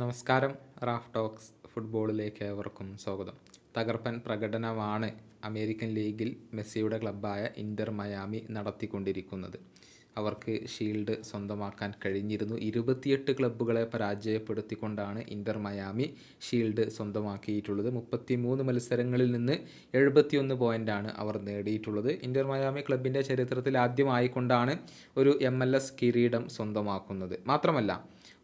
നമസ്കാരം Raf talks ഫുട്ബോളിലേക്ക് ഏവർക്കും സ്വാഗതം. തകർപ്പൻ പ്രകടനമാണ് അമേരിക്കൻ ലീഗിൽ മെസ്സിയുടെ ക്ലബ്ബായ ഇന്റർ മയാമി നടത്തിക്കൊണ്ടിരിക്കുന്നത്. അവർക്ക് ഷീൽഡ് സ്വന്തമാക്കാൻ കഴിഞ്ഞിരുന്നു. ഇരുപത്തിയെട്ട് ക്ലബ്ബുകളെ പരാജയപ്പെടുത്തിക്കൊണ്ടാണ് ഇന്റർ മയാമി ഷീൽഡ് സ്വന്തമാക്കിയിട്ടുള്ളത്. മുപ്പത്തിമൂന്ന് മത്സരങ്ങളിൽ നിന്ന് എഴുപത്തിയൊന്ന് പോയിന്റാണ് അവർ നേടിയിട്ടുള്ളത്. ഇന്റർ മയാമി ക്ലബിന്റെ ചരിത്രത്തിൽ ആദ്യമായിക്കൊണ്ടാണ് ഒരു എം കിരീടം സ്വന്തമാക്കുന്നത്. മാത്രമല്ല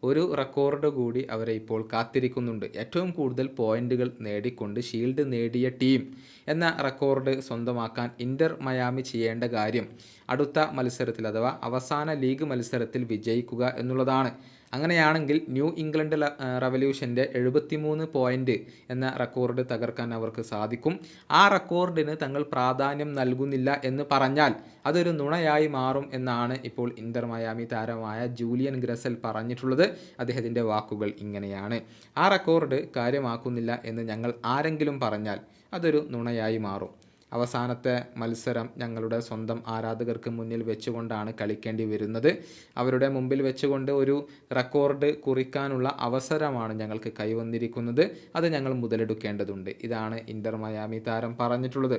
ഒരു റെക്കോർഡ് കൂടി അവരെ ഇപ്പോൾ കാത്തിരിക്കുന്നുണ്ട്. ഏറ്റവും കൂടുതൽ പോയിന്റുകൾ നേടിക്കൊണ്ട് ഷീൽഡ് നേടിയ ടീം എന്ന റെക്കോർഡ് സ്വന്തമാക്കാൻ ഇന്റർ മയാമി ചെയ്യേണ്ട കാര്യം അടുത്ത മത്സരത്തിൽ അഥവാ അവസാന ലീഗ് മത്സരത്തിൽ വിജയിക്കുക എന്നുള്ളതാണ്. അങ്ങനെയാണെങ്കിൽ ന്യൂ ഇംഗ്ലണ്ട് റവല്യൂഷന്റെ എഴുപത്തിമൂന്ന് പോയിന്റ് എന്ന റെക്കോർഡ് തകർക്കാൻ അവർക്ക് സാധിക്കും. ആ റെക്കോർഡിന് തങ്ങൾ പ്രാധാന്യം നൽകുന്നില്ല എന്ന് പറഞ്ഞാൽ അതൊരു നുണയായി മാറും എന്നാണ് ഇപ്പോൾ ഇന്റർ മയാമി താരമായ ജൂലിയൻ ഗ്രസൽ പറഞ്ഞിട്ടുള്ളത്. അദ്ദേഹത്തിന്റെ വാക്കുകൾ ഇങ്ങനെയാണ്. ആ റെക്കോർഡ് കാര്യമാക്കുന്നില്ല എന്ന് ഞങ്ങൾ ആരെങ്കിലും പറഞ്ഞാൽ അതൊരു നുണയായി മാറും. അവസാനത്തെ മത്സരം ഞങ്ങളുടെ സ്വന്തം ആരാധകർക്ക് മുന്നിൽ വെച്ചുകൊണ്ടാണ് കളിക്കേണ്ടി വരുന്നത്. അവരുടെ മുമ്പിൽ വെച്ചുകൊണ്ട് ഒരു റെക്കോർഡ് കുറിക്കാനുള്ള അവസരമാണ് ഞങ്ങൾക്ക് കൈവന്നിരിക്കുന്നത്. അത് ഞങ്ങൾ മുതലെടുക്കേണ്ടതുണ്ട്. ഇതാണ് ഇന്റർ മയാമി താരം പറഞ്ഞിട്ടുള്ളത്.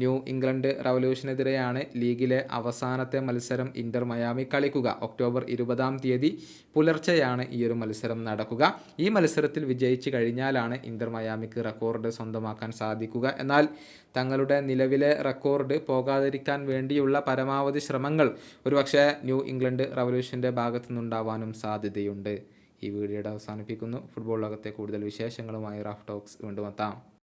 ന്യൂ ഇംഗ്ലണ്ട് റവല്യൂഷനെതിരെയാണ് ലീഗിലെ അവസാനത്തെ മത്സരം ഇന്റർ മയാമി കളിക്കുക. ഒക്ടോബർ ഇരുപതാം തീയതി പുലർച്ചെയാണ് ഈ ഒരു മത്സരം നടക്കുക. ഈ മത്സരത്തിൽ വിജയിച്ചു കഴിഞ്ഞാലാണ് ഇന്റർ മയാമിക്ക് റെക്കോർഡ് സ്വന്തമാക്കാൻ സാധിക്കുക. എന്നാൽ തങ്ങളുടെ നിലവിലെ റെക്കോർഡ് പോകാതിരിക്കാൻ വേണ്ടിയുള്ള പരമാവധി ശ്രമങ്ങൾ ഒരുപക്ഷെ ന്യൂ ഇംഗ്ലണ്ട് റവല്യൂഷന്റെ ഭാഗത്തു നിന്നുണ്ടാവാനും സാധ്യതയുണ്ട്. ഈ വീഡിയോയുടെ അവസാനിപ്പിക്കുന്നു. ഫുട്ബോൾ ലോകത്തെ കൂടുതൽ വിശേഷങ്ങളുമായി റാഫ് ടോക്സ് വീണ്ടും